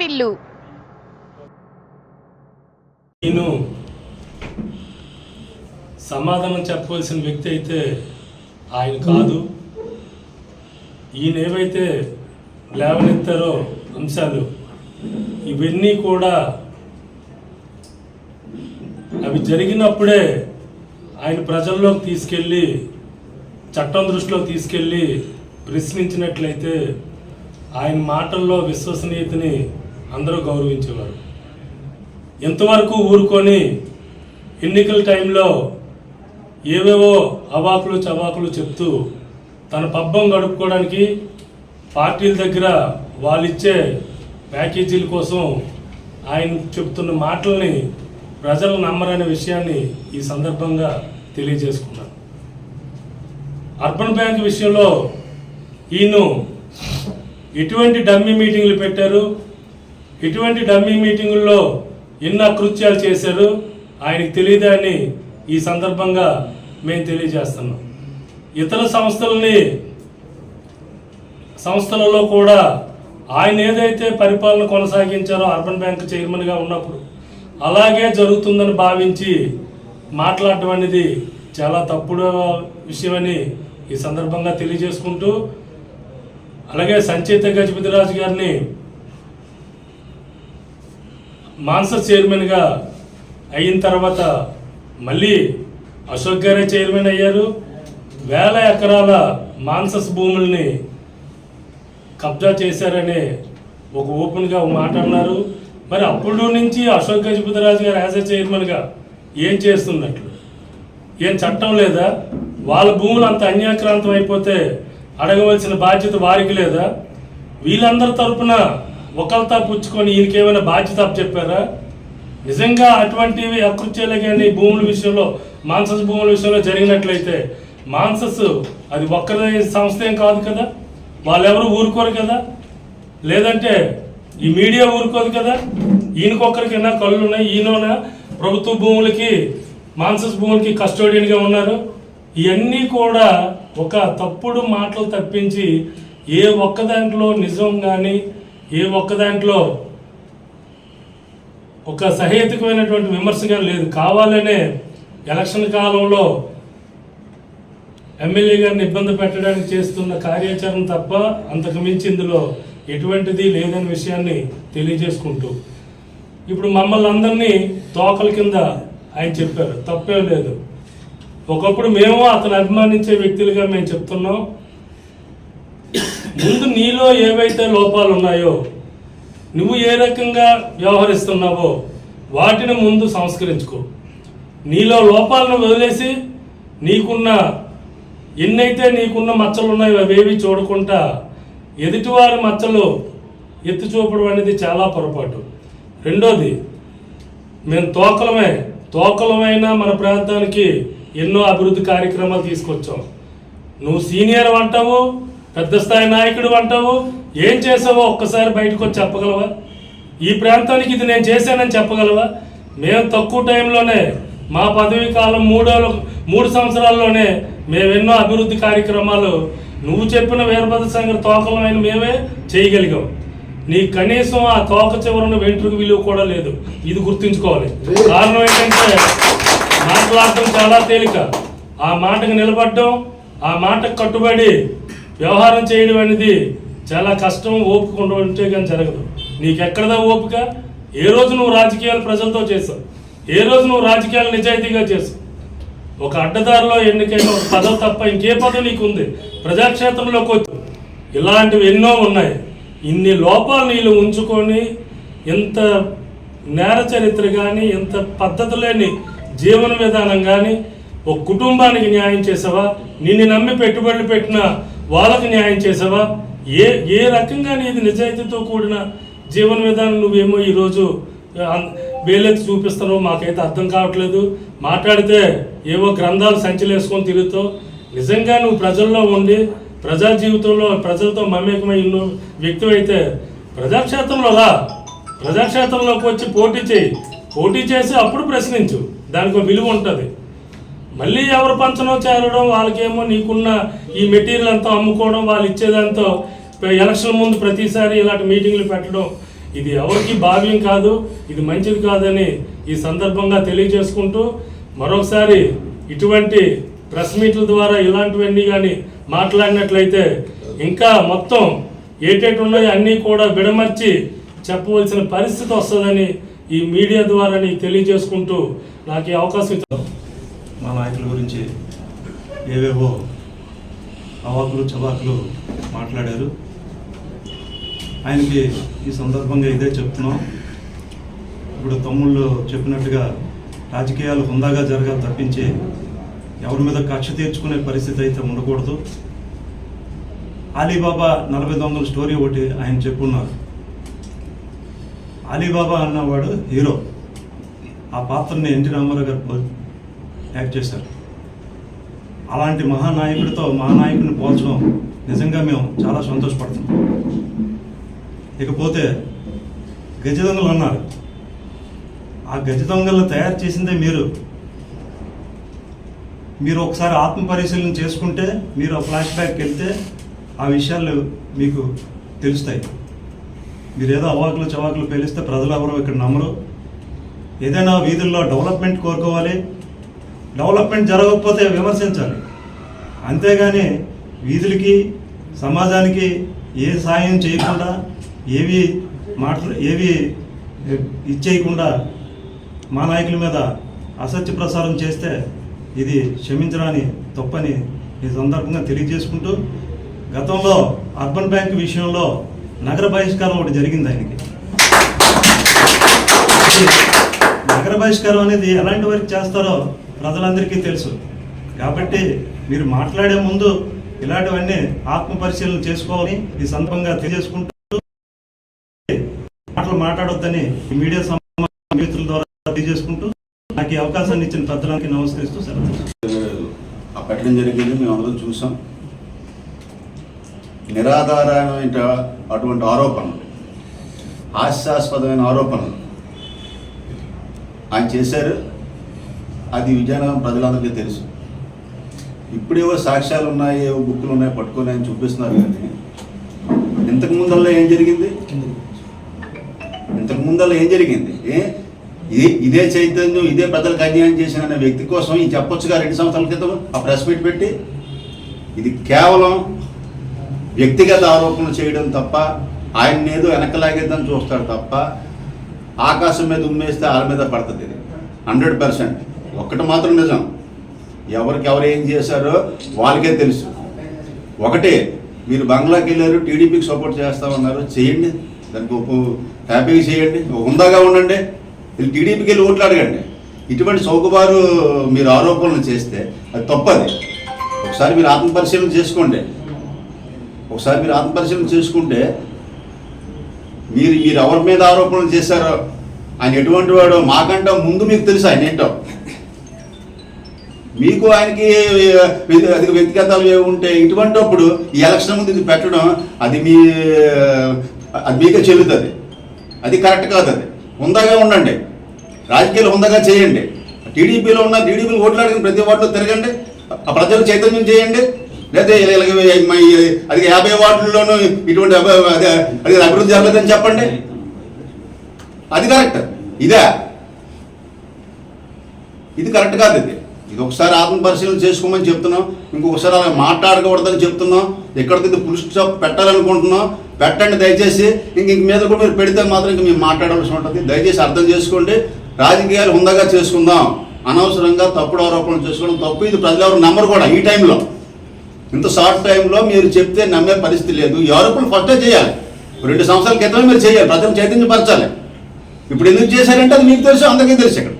వీళ్ళు నేను సమాధానం చెప్పవలసిన వ్యక్తి అయితే ఆయన కాదు. ఈయన ఏవైతే లేవనెత్తారో అంశాలు ఇవన్నీ కూడా అవి జరిగినప్పుడే ఆయన ప్రజల్లోకి తీసుకెళ్ళి చట్టం దృష్టిలో తీసుకెళ్ళి ప్రశ్నించినట్లయితే ఆయన మాటల్లో విశ్వసనీయతని అందరూ గౌరవించేవారు. ఎంతవరకు ఊరుకొని ఎన్నికల టైంలో ఏవేవో అవాకులు చవాకులు చెప్తూ తన పబ్బం గడుపుకోవడానికి పార్టీల దగ్గర వాళ్ళు ఇచ్చే ప్యాకేజీల కోసం ఆయన చెప్తున్న మాటల్ని ప్రజలు నమ్మరనే విషయాన్ని ఈ సందర్భంగా తెలియజేసుకున్నాను. అర్బన్ బ్యాంక్ విషయంలో ఈయన ఎటువంటి డమ్మీ మీటింగ్లు పెట్టారు? ఎటువంటి డమ్మీ మీటింగుల్లో ఎన్న కృత్యాలు చేశారు. ఆయనకు తెలియదా అని ఈ సందర్భంగా మేము తెలియజేస్తున్నాం. ఇతర సంస్థలని సంస్థలలో కూడా ఆయన ఏదైతే పరిపాలన కొనసాగించారో అర్బన్ బ్యాంక్ చైర్మన్గా ఉన్నప్పుడు అలాగే జరుగుతుందని భావించి మాట్లాడటం అనేది చాలా తప్పుడు విషయమని ఈ సందర్భంగా తెలియజేసుకుంటూ అలాగే సంచేత గజపతిరాజు గారిని మాన్సర్ చైర్మన్గా అయిన తర్వాత మళ్ళీ అశోక్ గారే చైర్మన్ అయ్యారు. వేల ఎకరాల మాన్సస్ భూముల్ని కబ్జా చేశారనే ఒక ఓపెన్గా ఒక మాట అన్నారు. మరి అప్పుడు నుంచి అశోక్ గజపతిరాజు గారు యాజ్ ఎ చైర్మన్గా ఏం చేస్తున్నట్లు? ఏం చట్టం లేదా? వాళ్ళ భూములు అంత అన్యాక్రాంతం అయిపోతే అడగవలసిన బాధ్యత వారికి లేదా? వీళ్ళందరి తరపున ఒకళ్ళతో పుచ్చుకొని ఈయనకేమైనా బాధ్యత చెప్పారా? నిజంగా అటువంటివి అకృత్యాలు కానీ భూముల విషయంలో మాన్సస్ భూముల విషయంలో జరిగినట్లయితే మాన్సస్ అది ఒక్కరి సంస్థ ఏం కాదు కదా? వాళ్ళెవరు ఊరుకోరు కదా? లేదంటే ఈ మీడియా ఊరుకోదు కదా? ఈయనకొక్కరికైనా కళ్ళు ఉన్నాయి ఈయన ప్రభుత్వ భూములకి మాన్సస్ భూములకి కస్టోడియన్గా ఉన్నారు. ఇవన్నీ కూడా ఒక తప్పుడు మాటలు తప్పించి ఏ ఒక్క దాంట్లో నిజం కానీ ఏ ఒక్క దాంట్లో ఒక సహేతుకమైనటువంటి విమర్శగా లేదు. కావాలనే ఎలక్షన్ కాలంలో ఎమ్మెల్యే గారిని ఇబ్బంది పెట్టడానికి చేస్తున్న కార్యాచరణ తప్ప అంతకు మించి ఇందులో ఎటువంటిది లేదనే విషయాన్ని తెలియజేసుకుంటూ. ఇప్పుడు మమ్మల్ని అందరినీ తోకల కింద ఆయన చెప్పారు. తప్పేం లేదు. ఒకప్పుడు మేము అతను అభిమానించే వ్యక్తులుగా మేము చెప్తున్నాం. ముందు నీలో ఏవైతే లోపాలు ఉన్నాయో నువ్వు ఏ రకంగా వ్యవహరిస్తున్నావో వాటిని ముందు సంస్కరించుకో. నీలో లోపాలను వదిలేసి నీకున్న ఎన్నైతే నీకున్న మచ్చలు ఉన్నాయో అవేవి చూడకుండా ఎదుటివారి మచ్చలు ఎత్తి చూపడం అనేది చాలా పొరపాటు. రెండోది మేము తోకలమే. తోకలమైన మన ప్రాంతానికి ఎన్నో అభివృద్ధి కార్యక్రమాలు తీసుకొచ్చాం. నువ్వు సీనియర్ అంటావు పెద్ద స్థాయి నాయకుడు అంటావు? ఏం చేసావో ఒక్కసారి బయటకు వచ్చి చెప్పగలవా? ఈ ప్రాంతానికి ఇది నేను చేశానని చెప్పగలవా? మేము తక్కువ టైంలోనే మా పదవీ కాలం మూడో మూడు సంవత్సరాల్లోనే మేము ఎన్నో అభివృద్ధి కార్యక్రమాలు నువ్వు చెప్పిన వీరభద్ర సంఘ తోకలమైన మేమే చేయగలిగాం. నీ కనీసం ఆ తోక చివరన వెంట్రుకు విలువ కూడా లేదు. ఇది గుర్తుంచుకోవాలి. కారణం ఏంటంటే మాట్లాడటం చాలా తేలిక. ఆ మాటకు నిలబడడం ఆ మాటకు కట్టుబడి వ్యవహారం చేయడం అనేది చాలా కష్టం ఓపిక ఉంటే కానీ జరగదు. నీకెక్కడదా ఓపిక? ఏ రోజు నువ్వు రాజకీయాలు ప్రజలతో చేసావు ఏ రోజు నువ్వు రాజకీయాలు నిజాయితీగా చేసావు ఒక అడ్డదారిలో ఎన్నికైన ఒక పదవి తప్ప ఇంకే పదవి నీకు ఉంది ప్రజాక్షేత్రంలోకి వచ్చి ఇలాంటివి ఎన్నో ఉన్నాయి. ఇన్ని లోపాలు నీళ్ళు ఉంచుకొని ఇంత నేర చరిత్ర కానీ ఇంత పద్ధతి లేని జీవన విధానం కానీ ఒక కుటుంబానికి న్యాయం చేసావా? నిన్ను నమ్మి పెట్టుబడులు పెట్టిన వాళ్ళకు న్యాయం చేసావా? ఏ ఏ రకంగా నీది నిజాయితీతో కూడిన జీవన విధానం నువ్వేమో ఈరోజు వేలెత్తి చూపిస్తున్నావు మాకైతే అర్థం కావట్లేదు. మాట్లాడితే ఏవో గ్రంథాలు సంచలేసుకొని తిరుగుతావు. నిజంగా నువ్వు ప్రజల్లో ఉండి ప్రజా జీవితంలో ప్రజలతో మమేకమై ఉన్న వ్యక్తి అయితే ప్రజాక్షేత్రంలో రా. ప్రజాక్షేత్రంలోకి వచ్చి పోటీ చేయి. పోటీ చేసి అప్పుడు ప్రశ్నించు. దానికి విలువ ఉంటుంది. మళ్ళీ ఎవరు పంచనో చేరడం వాళ్ళకేమో నీకున్న ఈ మెటీరియల్ అంతా అమ్ముకోవడం వాళ్ళు ఇచ్చేదాంతో ఎలక్షన్ ముందు ప్రతిసారి ఇలాంటి మీటింగ్లు పెట్టడం. ఇది ఎవరికి భావ్యం కాదు ఇది మంచిది కాదని ఈ సందర్భంగా తెలియజేసుకుంటూ మరొకసారి ఇటువంటి ప్రెస్ మీట్ల ద్వారా ఇలాంటివన్నీ కానీ మాట్లాడినట్లయితే ఇంకా మొత్తం ఏటేటి ఉన్నాయో అన్నీ కూడా విడమర్చి చెప్పవలసిన పరిస్థితి వస్తుందని ఈ మీడియా ద్వారా నీకు తెలియజేసుకుంటూ నాకు ఈ అవకాశం నాయకుల గురించి ఏవేవో అవాకులు చవాకులు మాట్లాడారు. ఆయనకి ఈ సందర్భంగా ఇదే చెప్తున్నాం. ఇప్పుడు తమ్ముళ్ళు చెప్పినట్టుగా రాజకీయాలు హుందాగా జరగాలి తప్పించి ఎవరి మీద కక్ష తీర్చుకునే పరిస్థితి అయితే ఉండకూడదు. అలీబాబా నలభై దొంగల స్టోరీ ఒకటి ఆయన చెప్పున్నారు. అలీబాబా అన్నవాడు హీరో. ఆ పాత్రని ఎన్టీ రామారావు గారు యాక్ట్ చేశారు. అలాంటి మహానాయకుడితో మహానాయకుడిని పోల్చడం నిజంగా మేము చాలా సంతోషపడుతున్నాం ఇకపోతే గజ దొంగలు అన్నారు. ఆ గజ దొంగలను తయారు చేసిందే మీరు. మీరు ఒకసారి ఆత్మ పరిశీలన చేసుకుంటే మీరు ఆ ఫ్లాష్ బ్యాక్కి వెళ్తే ఆ విషయాలు మీకు తెలుస్తాయి. మీరు ఏదో అవాకులు చవాకులు పేలిస్తే ప్రజలు ఎవరు ఇక్కడ నమ్మరు. ఏదైనా వీధుల్లో డెవలప్మెంట్ కోరుకోవాలి డెవలప్మెంట్ జరగకపోతే విమర్శించాలి. అంతేగాని వీధులకి సమాజానికి ఏ సాయం చేయకుండా ఏవి మాటలు ఏవి ఇచ్చేయకుండా మా నాయకుల మీద అసత్య ప్రసారం చేస్తే ఇది క్షమించరాని తప్పని ఈ సందర్భంగా తెలియజేసుకుంటూ గతంలో అర్బన్ బ్యాంక్ విషయంలో నగర బహిష్కారం ఒకటి జరిగింది ఆయనకి. నగర బహిష్కారం అనేది ఎలాంటి వరకు చేస్తారో ప్రజలందరికీ తెలుసు. కాబట్టి మీరు మాట్లాడే ముందు ఇలాంటివన్నీ ఆత్మ పరిశీలన చేసుకోవాలని ఈ సందర్భంగా తెలియజేసుకుంటూ మాటలు మాట్లాడొద్దని ఈ మీడియా సమావేశం మిత్రుల ద్వారా తెలియజేసుకుంటూ నాకు ఈ అవకాశాన్ని ఇచ్చిన పెద్దలకి నమస్కరిస్తూ సెలవు పెట్టడం జరిగింది మేము అందరం చూసాం. నిరాధారమైన అటువంటి ఆరోపణలు హాస్యాస్పదమైన ఆరోపణలు. ఆయన చేశారు. అది విజయనగరం ప్రజలందరికీ తెలుసు. ఇప్పుడేవో సాక్ష్యాలు ఉన్నాయి ఏవో బుక్కులు ఉన్నాయి పట్టుకొని ఆయన చూపిస్తున్నారు కానీ ఇంతకు ముందల్లో ఏం జరిగింది? ఇంతకు ముందల్లో ఏం జరిగింది? ఏ? ఇదే ఇదే చైతన్యం ఇదే ప్రజలకు అన్యాయం చేసిన అనే వ్యక్తి కోసం ఈ చెప్పొచ్చుగా రెండు సంవత్సరాల క్రితం ఆ ప్రెస్ మీట్ పెట్టి ఇది కేవలం వ్యక్తిగత ఆరోపణలు చేయడం తప్ప ఆయన ఏదో వెనకలాగేద్దని చూస్తాడు తప్ప ఆకాశం మీద ఉమ్మేస్తే వాళ్ళ మీద పడుతుంది ఇది. Hundred percent. ఒక్కటి మాత్రం నిజం. ఎవరికి ఎవరు ఏం చేశారో వాళ్ళకే తెలుసు. ఒకటే మీరు బంగ్లాకి వెళ్ళారు టీడీపీకి సపోర్ట్ చేస్తామన్నారు చేయండి. దానికి ఒక హ్యాపీగా చేయండి. హుందాగా ఉండండి. వీళ్ళు టీడీపీకి వెళ్ళి ఓట్లు అడగండి. ఇటువంటి చౌకబారు మీరు ఆరోపణలు చేస్తే అది తప్పది. ఒకసారి మీరు ఆత్మపరిశీలన చేసుకోండి. ఒకసారి మీరు ఆత్మపరిశీలన చేసుకుంటే మీరు మీరు ఎవరి మీద ఆరోపణలు చేశారో? ఆయన ఎటువంటి వాడో? మాకంటే ముందు మీకు తెలుసు ఆయన ఏంటో. మీకు ఆయనకి అది వ్యక్తిగతాలు ఏమి ఉంటే ఇటువంటిప్పుడు ఈ ఎలక్షన్ ముందు ఇది పెట్టడం అది మీ అది మీకే చెల్లుతుంది. అది కరెక్ట్ కాదు అది. హుందాగా ఉండండి. రాజకీయాలు హుందాగా చేయండి. టీడీపీలో ఉన్న టీడీపీలు ఓట్లాడిన ప్రతి ఓట్లో తిరగండి. ఆ ప్రజలు చైతన్యం చేయండి. లేదా ఇలాగ అది యాభై వార్డుల్లోనూ ఇటువంటి అది అది అభివృద్ధి జరగలేదని చెప్పండి. అది కరెక్ట్. ఇదే? ఇది కరెక్ట్ కాదు ఇది. ఇది ఒకసారి ఆత్మ పరిశీలన చేసుకోమని చెప్తున్నాం. ఇంకొకసారి అలా మాట్లాడకూడదని చెప్తున్నాం. ఎక్కడికి ఇది స్టాప్ పెట్టాలనుకుంటున్నాం పెట్టండి దయచేసి. ఇంక ఇంక మీద కూడా మీరు పెడితే మాత్రం ఇంక మేము మాట్లాడాల్సి ఉంటుంది. దయచేసి అర్థం చేసుకోండి. రాజకీయాలు హుందాగా చేసుకుందాం. అనవసరంగా తప్పుడు ఆరోపణలు చేసుకోవడం తప్పు. ఇది ప్రజలు ఎవరు నమ్మరు కూడా ఈ టైంలో. ఇంత షార్ట్ టైంలో మీరు చెప్తే నమ్మే పరిస్థితి లేదు. ఈ ఆరోపణలు ఫస్టే చేయాలి. రెండు సంవత్సరాల క్రితమే మీరు చేయాలి. ప్రజలు చైతన్యపరచాలి. ఇప్పుడు ఎందుకు చేశారంటే అది మీకు తెలుసు అందరికీ తెలుసు ఇక్కడ.